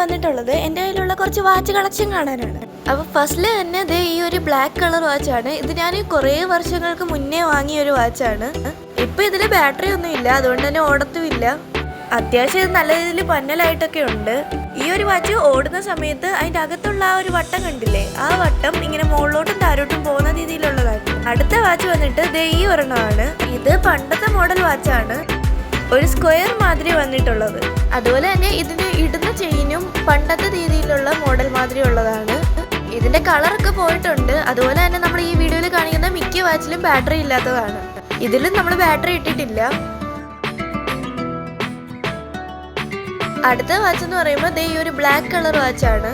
വന്നിട്ടുള്ളത് എന്റെ കയ്യിലുള്ള കുറച്ച് വാച്ച് കളക്ഷൻ കാണാനാണ്. അപ്പോൾ ഫസ്റ്റിൽ തന്നെ ഇത് ഈ ഒരു ബ്ലാക്ക് കളർ വാച്ചാണ് ഇത് ഞാൻ കുറേ വർഷങ്ങൾക്ക് മുന്നേ വാങ്ങിയ ഒരു വാച്ചാണ് ഇപ്പോൾ ഇതിൽ ബാറ്ററി ഒന്നും ഇല്ല. അതുകൊണ്ട് തന്നെ ഓടത്തുമില്ല അത്യാവശ്യം ഇത് നല്ല രീതിയിൽ പന്നലായിട്ടൊക്കെ ഉണ്ട്. ഈ ഒരു വാച്ച് ഓടുന്ന സമയത്ത് അതിന്റെ അകത്തുള്ള ആ ഒരു വട്ടം കണ്ടില്ലേ? ആ വട്ടം ഇങ്ങനെ മുകളിലോട്ടും താരോട്ടും പോകുന്ന രീതിയിലുള്ളതാണ്. അടുത്ത വാച്ച് വന്നിട്ട് ദേ ഈ ഒരെണ്ണമാണ്. ഇത് പണ്ടത്തെ മോഡൽ വാച്ചാണ് ഒരു സ്ക്വയർ മാതിരി വന്നിട്ടുള്ളത്. അതുപോലെ തന്നെ ഇതിന് ഇടുന്ന ചെയിനും പണ്ടത്തെ രീതിയിലുള്ള മോഡൽ മാതിരി ഉള്ളതാണ്. ഇതിന്റെ കളറൊക്കെ പോയിട്ടുണ്ട്. അതുപോലെ തന്നെ നമ്മൾ ഈ വീഡിയോയിൽ കാണിക്കുന്ന മിക്ക വാച്ചിലും ബാറ്ററി ഇല്ലാത്തതാണ്. ഇതിലും നമ്മൾ ബാറ്ററി ഇട്ടിട്ടില്ല. അടുത്ത വാച്ച് എന്ന് പറയുമ്പോൾ ദേ ഈ ഒരു ബ്ലാക്ക് കളർ വാച്ചാണ്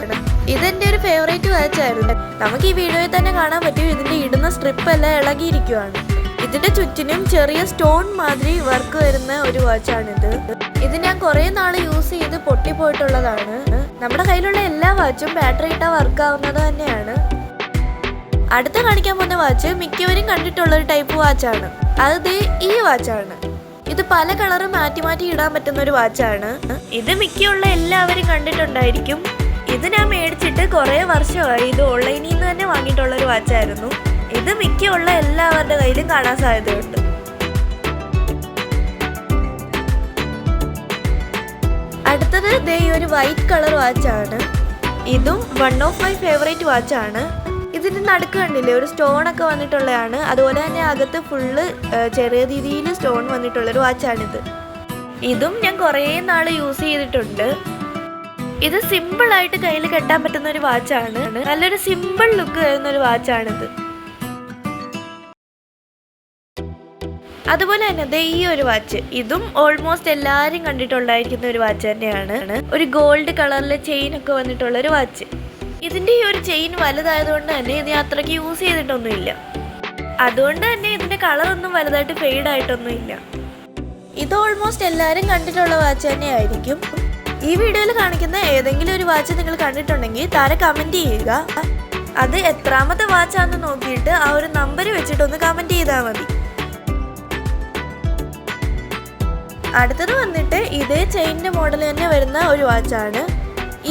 ഇതെന്റെ ഒരു ഫേവറേറ്റ് വാച്ച് ആയിരുന്നു. നമുക്ക് ഈ വീഡിയോയിൽ തന്നെ കാണാൻ പറ്റും. ഇതിന്റെ ഇടുന്ന സ്ട്രിപ്പ് എല്ലാം ഇളകിയിരിക്കുവാണ്. ഇതിന്റെ ചുറ്റിനും ചെറിയ സ്റ്റോൺ മാതിരി വർക്ക് വരുന്ന ഒരു വാച്ചാണിത്. ഇത് ഞാൻ കുറെ നാൾ യൂസ് ചെയ്ത് പൊട്ടിപ്പോയിട്ടുള്ളതാണ്. നമ്മുടെ കയ്യിലുള്ള എല്ലാ വാച്ചും ബാറ്ററി ഇട്ടാൽ വർക്ക് ആവുന്നത് തന്നെയാണ്. അടുത്ത കാണിക്കാൻ പോകുന്ന വാച്ച് മിക്കവരും കണ്ടിട്ടുള്ള ഒരു ടൈപ്പ് വാച്ചാണ്. അത് ഈ വാച്ചാണ്. ഇത് പല കളറ് മാറ്റി മാറ്റി ഇടാൻ പറ്റുന്ന ഒരു വാച്ചാണ്. ഇത് മിക്കുള്ള എല്ലാവരും കണ്ടിട്ടുണ്ടായിരിക്കും. ഇത് ഞാൻ മേടിച്ചിട്ട് കുറേ വർഷമായി ഇത് ഓൺലൈനിൽ നിന്ന് തന്നെ വാങ്ങിയിട്ടുള്ള ഒരു വാച്ചായിരുന്നു. ഇത് മിക്കുള്ള എല്ലാവരുടെ കയ്യിലും കാണാൻ സാധ്യതയുണ്ട്. അടുത്തത് ദേ ഒരു വൈറ്റ് കളർ വാച്ചാണ് ഇതും വൺ ഓഫ് മൈ ഫേവറേറ്റ് വാച്ചാണ് ഇതിന്റെ നടുക്ക് കണ്ടില്ലേ ഒരു സ്റ്റോൺ ഒക്കെ വന്നിട്ടുള്ളതാണ്. അതുപോലെ തന്നെ അകത്ത് ഫുള്ള് ചെറിയ രീതിയിൽ സ്റ്റോൺ വന്നിട്ടുള്ളൊരു വാച്ചാണിത് ഇതും ഞാൻ കുറേ നാൾ യൂസ് ചെയ്തിട്ടുണ്ട്. ഇത് സിമ്പിൾ ആയിട്ട് കയ്യിൽ കെട്ടാൻ പറ്റുന്ന ഒരു വാച്ചാണ് നല്ലൊരു സിമ്പിൾ ലുക്ക് തരുന്ന ഒരു വാച്ചാണിത് അതുപോലെ തന്നെ ദേ ഈ ഒരു വാച്ച് ഇതും ഓൾമോസ്റ്റ് എല്ലാവരും കണ്ടിട്ടുണ്ടായിരിക്കുന്ന ഒരു വാച്ച് തന്നെയാണ്. ഒരു ഗോൾഡ് കളറിലെ ചെയിൻ ഒക്കെ വന്നിട്ടുള്ള ഒരു വാച്ച് ഇതിന്റെ ഈ ഒരു ചെയിൻ വലുതായതുകൊണ്ട് തന്നെ ഇത് അത്രയ്ക്ക് യൂസ് ചെയ്തിട്ടൊന്നുമില്ല. അതുകൊണ്ട് തന്നെ ഇതിന്റെ കളർ ഒന്നും വലുതായിട്ട് ഫെയ്ഡ് ആയിട്ടൊന്നുമില്ല. ഇത് ഓൾമോസ്റ്റ് എല്ലാവരും കണ്ടിട്ടുള്ള വാച്ച് തന്നെയായിരിക്കും. ഈ വീഡിയോയിൽ കാണിക്കുന്ന ഏതെങ്കിലും ഒരു വാച്ച് നിങ്ങൾ കണ്ടിട്ടുണ്ടെങ്കിൽ താരെ കമന്റ് ചെയ്യുക. അത് എത്രാമത്തെ വാച്ചാണെന്ന് നോക്കിയിട്ട് ആ ഒരു നമ്പർ വെച്ചിട്ടൊന്ന് കമന്റ് ചെയ്താൽ മതി. അടുത്തത് വന്നിട്ട് ഇതേ ചെയിനിന്റെ മോഡൽ തന്നെ വരുന്ന ഒരു വാച്ചാണ്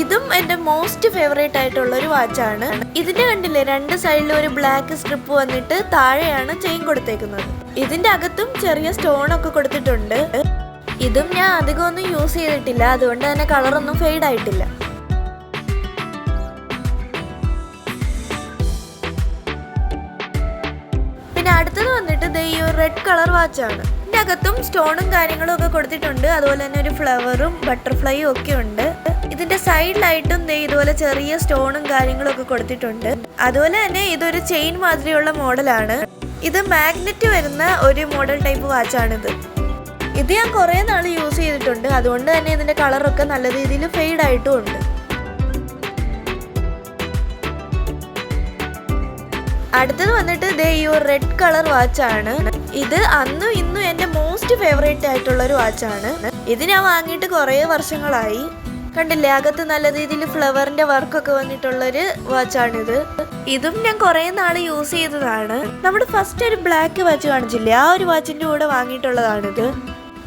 ഇതും എന്റെ മോസ്റ്റ് ഫേവറേറ്റ് ആയിട്ടുള്ള ഒരു വാച്ചാണ് ഇതിന്റെ കണ്ടില്ലേ രണ്ട് സൈഡിലും ഒരു ബ്ലാക്ക് സ്ട്രിപ്പ് വന്നിട്ട് താഴെയാണ് ചെയിൻ കൊടുത്തേക്കുന്നത്. ഇതിന്റെ അകത്തും ചെറിയ സ്റ്റോൺ ഒക്കെ കൊടുത്തിട്ടുണ്ട്. ഇതും ഞാൻ അധികം ഒന്നും യൂസ് ചെയ്തിട്ടില്ല അതുകൊണ്ട് തന്നെ കളറൊന്നും ഫെയ്ഡ് ആയിട്ടില്ല. പിന്നെ അടുത്തത് വന്നിട്ട് ഈ ഒരു റെഡ് കളർ വാച്ചാണ് ഇതിന്റെ അകത്തും സ്റ്റോണും കാര്യങ്ങളും ഒക്കെ കൊടുത്തിട്ടുണ്ട്. അതുപോലെ തന്നെ ഒരു ഫ്ലവറും ബട്ടർഫ്ലൈയും ഒക്കെ ഉണ്ട്. ഇതിന്റെ സൈഡിലായിട്ടും ദേ ഇതുപോലെ ചെറിയ സ്റ്റോണും കാര്യങ്ങളും ഒക്കെ കൊടുത്തിട്ടുണ്ട്. അതുപോലെ തന്നെ ഇതൊരു ചെയിൻ മാതിരിയുള്ള മോഡലാണ്. ഇത് മാഗ്നറ്റ് വരുന്ന ഒരു മോഡൽ ടൈപ്പ് വാച്ചാണിത് ഇത് ഞാൻ കുറേ നാൾ യൂസ് ചെയ്തിട്ടുണ്ട്. അതുകൊണ്ട് തന്നെ ഇതിന്റെ കളറൊക്കെ നല്ല രീതിയിൽ ഫെയ്ഡ് ആയിട്ടും ഉണ്ട്. അടുത്തത് വന്നിട്ട് ദേ ഈ ഒരു റെഡ് കളർ വാച്ചാണ് ഇത് അന്നും എന്റെ മോസ്റ്റ് ഫേവറേറ്റ് ആയിട്ടുള്ള ഒരു വാച്ചാണ് ഇത് ഞാൻ വാങ്ങിയിട്ട് കുറേ വർഷങ്ങളായി. കണ്ടില്ലേ? അകത്ത് നല്ല രീതിയിൽ ഫ്ലവറിന്റെ വർക്കൊക്കെ വന്നിട്ടുള്ളൊരു വാച്ചാണിത് ഇതും ഞാൻ കുറേ നാൾ യൂസ് ചെയ്തതാണ്. നമ്മുടെ ഫസ്റ്റ് ഒരു ബ്ലാക്ക് വാച്ച് കാണിച്ചില്ലേ? ആ ഒരു വാച്ചിന്റെ കൂടെ വാങ്ങിയിട്ടുള്ളതാണിത്.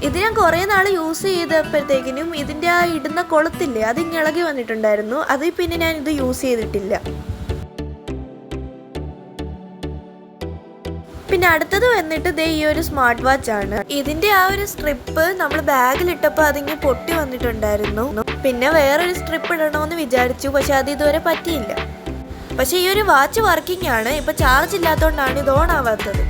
ഇത് ഞാൻ കുറേ നാൾ യൂസ് ചെയ്തപ്പോഴത്തേക്കിനും ഇതിന്റെ ആ ഇടുന്ന കൊളുത്തില്ലേ? അത് ഇളകി വന്നിട്ടുണ്ടായിരുന്നു. അതിൽ പിന്നെ ഞാൻ ഇത് യൂസ് ചെയ്തിട്ടില്ല. പിന്നെ അടുത്തത് വന്നിട്ട് ദേ ഈ ഒരു സ്മാർട്ട് വാച്ച് ആണ്. ഇതിന്റെ ആ ഒരു സ്ട്രിപ്പ് നമ്മൾ ബാഗിൽ ഇട്ടപ്പോൾ അതിങ്ങനെ പൊട്ടി വന്നിട്ടുണ്ടായിരുന്നു. പിന്നെ വേറൊരു സ്ട്രിപ്പ് ഇടണമെന്ന് വിചാരിച്ചു പക്ഷെ അത് ഇതുവരെ പറ്റിയില്ല. പക്ഷെ ഈ ഒരു വാച്ച് വർക്കിംഗ് ആണ്. ഇപ്പൊ ചാർജ് ഇല്ലാത്തതുകൊണ്ടാണ് ഇത് ഓൺ ആവാത്തത്.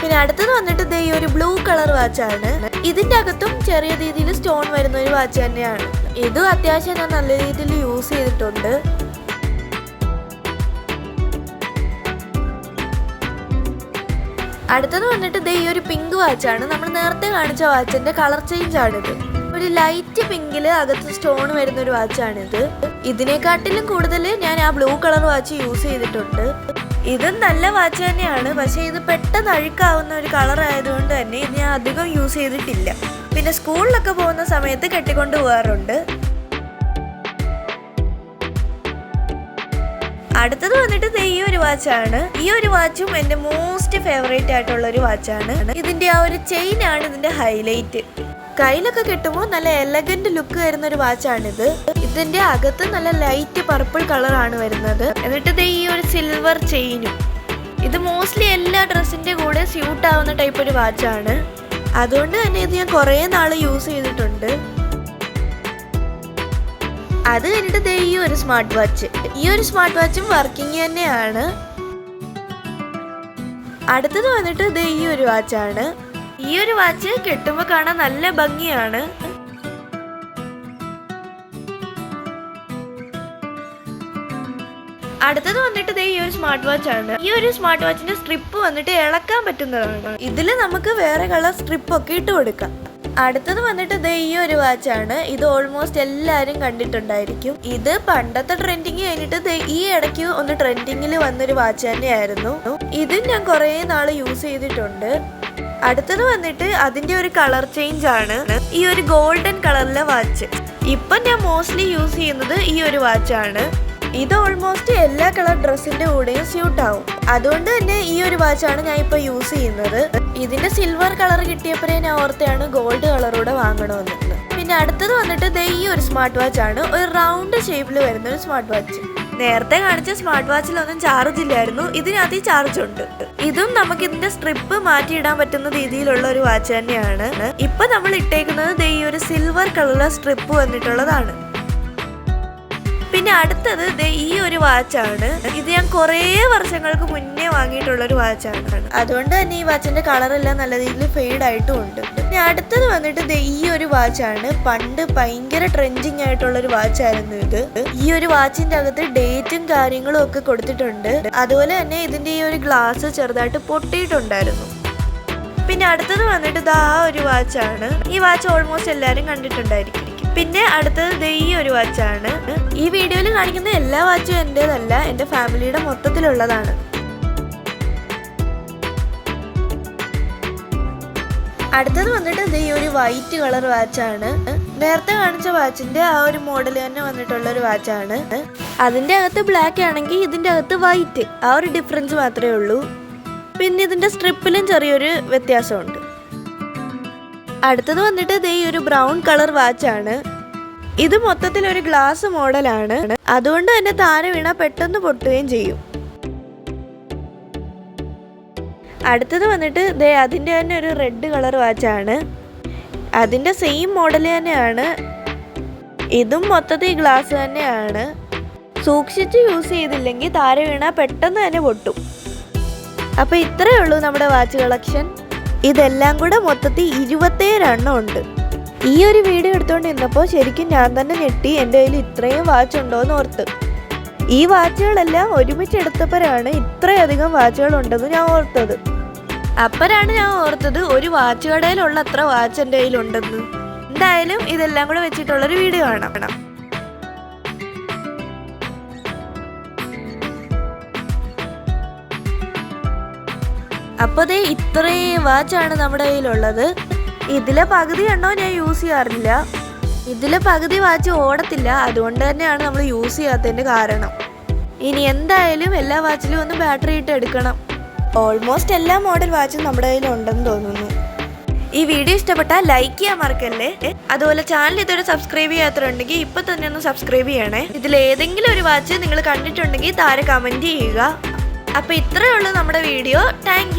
പിന്നെ അടുത്തത് വന്നിട്ട് ദേ ഈ ഒരു ബ്ലൂ കളർ വാച്ചാണ് ഇതിന്റെ അകത്തും ചെറിയ രീതിയിൽ സ്റ്റോൺ വരുന്ന ഒരു വാച്ച് തന്നെയാണ്. ഇതും അത്യാവശ്യം ഞാൻ നല്ല രീതിയിൽ യൂസ് ചെയ്തിട്ടുണ്ട്. അടുത്തത് വന്നിട്ട് ദേ ഈ ഒരു പിങ്ക് വാച്ചാണ് നമ്മൾ നേരത്തെ കാണിച്ച വാച്ചിന്റെ കളർ ചേഞ്ച് ആണിത്. ഒരു ലൈറ്റ് പിങ്കിൽ അകത്ത് സ്റ്റോൺ വരുന്ന ഒരു വാച്ചാണിത് ഇതിനെക്കാട്ടിലും കൂടുതൽ ഞാൻ ആ ബ്ലൂ കളർ വാച്ച് യൂസ് ചെയ്തിട്ടുണ്ട്. ഇത് നല്ല വാച്ച് തന്നെയാണ്. പക്ഷേ ഇത് പെട്ടെന്ന് അഴുക്കാവുന്ന ഒരു കളർ ആയതുകൊണ്ട് തന്നെ ഇത് ഞാൻ അധികം യൂസ് ചെയ്തിട്ടില്ല. പിന്നെ സ്കൂളിലൊക്കെ പോകുന്ന സമയത്ത് കെട്ടിക്കൊണ്ട് പോകാറുണ്ട്. അടുത്തത് വന്നിട്ട് ഈ ഒരു വാച്ചാണ്. ഈ ഒരു വാച്ചും എന്റെ മോസ്റ്റ് ഫേവറേറ്റ് ആയിട്ടുള്ള ഒരു വാച്ചാണ്. ഇതിന്റെ ആ ഒരു ചെയിൻ ആണ് ഇതിന്റെ ഹൈലൈറ്റ് കയ്യിലൊക്കെ കിട്ടുമ്പോൾ നല്ല എലഗന്റ് ലുക്ക് വരുന്ന ഒരു വാച്ചാണിത്. ഇതിന്റെ അകത്ത് നല്ല ലൈറ്റ് പർപ്പിൾ കളറാണ് വരുന്നത്. എന്നിട്ട് ഈ ഒരു സിൽവർ ചെയിനും ഇത് മോസ്റ്റ്ലി എല്ലാ ഡ്രസ്സിന്റെ കൂടെ സ്യൂട്ട് ആവുന്ന ടൈപ്പ് ഒരു വാച്ചാണ്. അതുകൊണ്ട് തന്നെ ഇത് ഞാൻ കുറേ നാൾ യൂസ് ചെയ്തിട്ടുണ്ട്. അത് കഴിഞ്ഞിട്ട് ദേ ഈ ഒരു സ്മാർട്ട് വാച്ച് ഈ ഒരു സ്മാർട്ട് വാച്ചും വർക്കിംഗ് തന്നെയാണ്. അടുത്തത് വന്നിട്ട് ദേ ഈ ഒരു വാച്ചാണ് ഈ ഒരു വാച്ച് കെട്ടുമ്പോൾ കാണാൻ നല്ല ഭംഗിയാണ്. അടുത്തത് വന്നിട്ട് ദേ ഈ ഒരു സ്മാർട്ട് വാച്ച് ആണ്. ഈ ഒരു സ്മാർട്ട് വാച്ചിന്റെ സ്ട്രിപ്പ് വന്നിട്ട് ഇളക്കാൻ പറ്റുന്നതാണ്. ഇതിൽ നമുക്ക് വേറെ കളർ സ്ട്രിപ്പ് ഒക്കെ ഇട്ട് കൊടുക്കാം. അടുത്തത് വന്നിട്ട് ദേ ഈ ഒരു വാച്ചാണ്. ഇത് ഓൾമോസ്റ്റ് എല്ലാവരും കണ്ടിട്ടുണ്ടായിരിക്കും. ഇത് പണ്ടത്തെ ട്രെൻഡിങ് കഴിഞ്ഞിട്ട് ദേ ഈ ഇടയ്ക്ക് ഒന്ന് ട്രെൻഡിങ്ങിൽ വന്നൊരു വാച്ച് തന്നെയായിരുന്നു. ഇതും ഞാൻ കുറേ നാൾ യൂസ് ചെയ്തിട്ടുണ്ട്. അടുത്തത് വന്നിട്ട് അതിന്റെ ഒരു കളർ ചേഞ്ച് ആണ്. ഈ ഒരു ഗോൾഡൻ കളറിലെ വാച്ച്. ഇപ്പം ഞാൻ മോസ്റ്റ്ലി യൂസ് ചെയ്യുന്നത് ഈ ഒരു വാച്ചാണ്. ഇത് ഓൾമോസ്റ്റ് എല്ലാ കളർ ഡ്രസ്സിന്റെ കൂടെയും സ്യൂട്ട് ആവും. അതുകൊണ്ട് തന്നെ ഈ ഒരു വാച്ചാണ് ഞാൻ ഇപ്പൊ യൂസ് ചെയ്യുന്നത്. ഇതിന്റെ സിൽവർ കളർ കിട്ടിയപ്പോഴേ ഞാൻ ഓർത്തെയാണ് ഗോൾഡ് കളറോടെ വാങ്ങണമെന്ന്. പിന്നെ അടുത്തത് വന്നിട്ട് ദേ ഈ ഒരു സ്മാർട്ട് വാച്ച് ആണ്. ഒരു റൗണ്ട് ഷേപ്പിൽ വരുന്ന ഒരു സ്മാർട്ട് വാച്ച് നേരത്തെ കാണിച്ച സ്മാർട്ട് വാച്ചിലൊന്നും ചാർജ് ഇല്ലായിരുന്നു. ഇതിനകത്ത് ചാർജ് ഉണ്ട്. ഇതും നമുക്ക് ഇതിന്റെ സ്ട്രിപ്പ് മാറ്റിയിടാൻ പറ്റുന്ന രീതിയിലുള്ള ഒരു വാച്ച് തന്നെയാണ്. ഇപ്പൊ നമ്മൾ ഇട്ടേക്കുന്നത് ഈ ഒരു സിൽവർ കളറിലെ സ്ട്രിപ്പ് വന്നിട്ടുള്ളതാണ്. പിന്നെ അടുത്തത് ഈ ഒരു വാച്ചാണ്. ഇത് ഞാൻ കുറേ വർഷങ്ങൾക്ക് മുന്നേ വാങ്ങിയിട്ടുള്ള ഒരു വാച്ചാണ്. അതുകൊണ്ട് തന്നെ ഈ വാച്ചിന്റെ കളർ എല്ലാം നല്ല രീതിയിൽ ഫെയ്ഡ് ആയിട്ടും ഉണ്ട്. പിന്നെ അടുത്തത് വന്നിട്ട് ഈ ഒരു വാച്ചാണ്. പണ്ട് ഭയങ്കര ട്രെൻഡിങ് ആയിട്ടുള്ള ഒരു വാച്ചായിരുന്നു ഇത്. ഈ ഒരു വാച്ചിന്റെ അകത്ത് ഡേറ്റും കാര്യങ്ങളും ഒക്കെ കൊടുത്തിട്ടുണ്ട്. അതുപോലെ തന്നെ ഇതിന്റെ ഈ ഒരു ഗ്ലാസ് ചെറുതായിട്ട് പൊട്ടിയിട്ടുണ്ടായിരുന്നു. പിന്നെ അടുത്തത് വന്നിട്ട് ഇത് ആ ഒരു വാച്ചാണ്. ഈ വാച്ച് ഓൾമോസ്റ്റ് എല്ലാവരും കണ്ടിട്ടുണ്ടായിരിക്കും. പിന്നെ അടുത്തത് ദേ ഈ ഒരു വാച്ചാണ്. ഈ വീഡിയോയിൽ കാണിക്കുന്ന എല്ലാ വാച്ചും എന്റെതല്ല എന്റെ ഫാമിലിയുടെ മൊത്തത്തിലുള്ളതാണ്. അടുത്തത് വന്നിട്ട് ദേ ഈ ഒരു വൈറ്റ് കളർ വാച്ചാണ്. നേരത്തെ കാണിച്ച വാച്ചിന്റെ ആ ഒരു മോഡൽ തന്നെ വന്നിട്ടുള്ള ഒരു വാച്ചാണ്. അതിന്റെ അകത്ത് ബ്ലാക്ക് ആണെങ്കിൽ ഇതിന്റെ അകത്ത് വൈറ്റ് ആ ഒരു ഡിഫറൻസ് മാത്രമേ ഉള്ളൂ. പിന്നെ ഇതിന്റെ സ്ട്രിപ്പിലും ചെറിയൊരു വ്യത്യാസമുണ്ട്. അടുത്തത് വന്നിട്ട് ദേ ഈ ഒരു ബ്രൗൺ കളർ വാച്ചാണ് ഇത് മൊത്തത്തിൽ ഒരു ഗ്ലാസ് മോഡലാണ് അതുകൊണ്ട് തന്നെ താര വീണ പെട്ടെന്ന് പൊട്ടുകയും ചെയ്യും. അടുത്തത് വന്നിട്ട് ദേ അതിന്റെ തന്നെ ഒരു റെഡ് കളർ വാച്ചാണ് അതിന്റെ സെയിം മോഡൽ തന്നെയാണ്. ഇതും മൊത്തത്തിൽ ഗ്ലാസ് തന്നെയാണ്. സൂക്ഷിച്ച് യൂസ് ചെയ്തില്ലെങ്കിൽ താര വീണ പെട്ടെന്ന് തന്നെ പൊട്ടും. അപ്പോൾ ഇത്രയേ ഉള്ളൂ നമ്മുടെ വാച്ച് കളക്ഷൻ ഇതെല്ലാം കൂടെ മൊത്തത്തിൽ ഇരുപത്തേഴെണ്ണം ഉണ്ട്. ഈ ഒരു വീഡിയോ എടുത്തുകൊണ്ട് നിന്നപ്പോൾ ശരിക്കും ഞാൻ തന്നെ ഞെട്ടി എന്റെ കയ്യിൽ ഇത്രയും വാച്ച് ഉണ്ടോയെന്ന് ഓർത്ത്. ഈ വാച്ചുകളെല്ലാം ഒരുമിച്ച് എടുത്തപ്പോഴാണ് ഇത്രയധികം വാച്ചുകൾ ഉണ്ടെന്ന് ഞാൻ ഓർത്തത്. അപ്പോഴാണ് ഞാൻ ഓർത്തത് ഒരു വാച്ച് കടയിലുള്ള അത്ര വാച്ച് എന്റെ കയ്യിലുണ്ടെന്ന് എന്തായാലും ഇതെല്ലാം കൂടെ വെച്ചിട്ടുള്ളൊരു വീഡിയോ കാണാം അപ്പോൾ ദേ ഇത്രയും വാച്ചാണ് നമ്മുടെ കയ്യിലുള്ളത്. ഇതിലെ പകുതി എണ്ണോ ഞാൻ യൂസ് ചെയ്യാറില്ല. ഇതിലെ പകുതി വാച്ച് ഓടത്തില്ല. അതുകൊണ്ട് തന്നെയാണ് നമ്മൾ യൂസ് ചെയ്യാത്തതിന്റെ കാരണം. ഇനി എന്തായാലും എല്ലാ വാച്ചിലും ഒന്ന് ബാറ്ററി ഇട്ട് എടുക്കണം. ഓൾമോസ്റ്റ് എല്ലാ മോഡൽ വാച്ചും നമ്മുടെ കയ്യിലുണ്ടെന്ന് തോന്നുന്നു. ഈ വീഡിയോ ഇഷ്ടപ്പെട്ടാൽ ലൈക്ക് ചെയ്യാൻ മറക്കല്ലേ? അതുപോലെ ചാനൽ ഇതുവരെ സബ്സ്ക്രൈബ് ചെയ്യാത്തുണ്ടെങ്കിൽ ഇപ്പൊ തന്നെ ഒന്ന് സബ്സ്ക്രൈബ് ചെയ്യണേ. ഇതിൽ ഏതെങ്കിലും ഒരു വാച്ച് നിങ്ങൾ കണ്ടിട്ടുണ്ടെങ്കിൽ താരെ കമന്റ് ചെയ്യുക. അപ്പൊ ഇത്രയേ ഉള്ളൂ നമ്മുടെ വീഡിയോ. താങ്ക്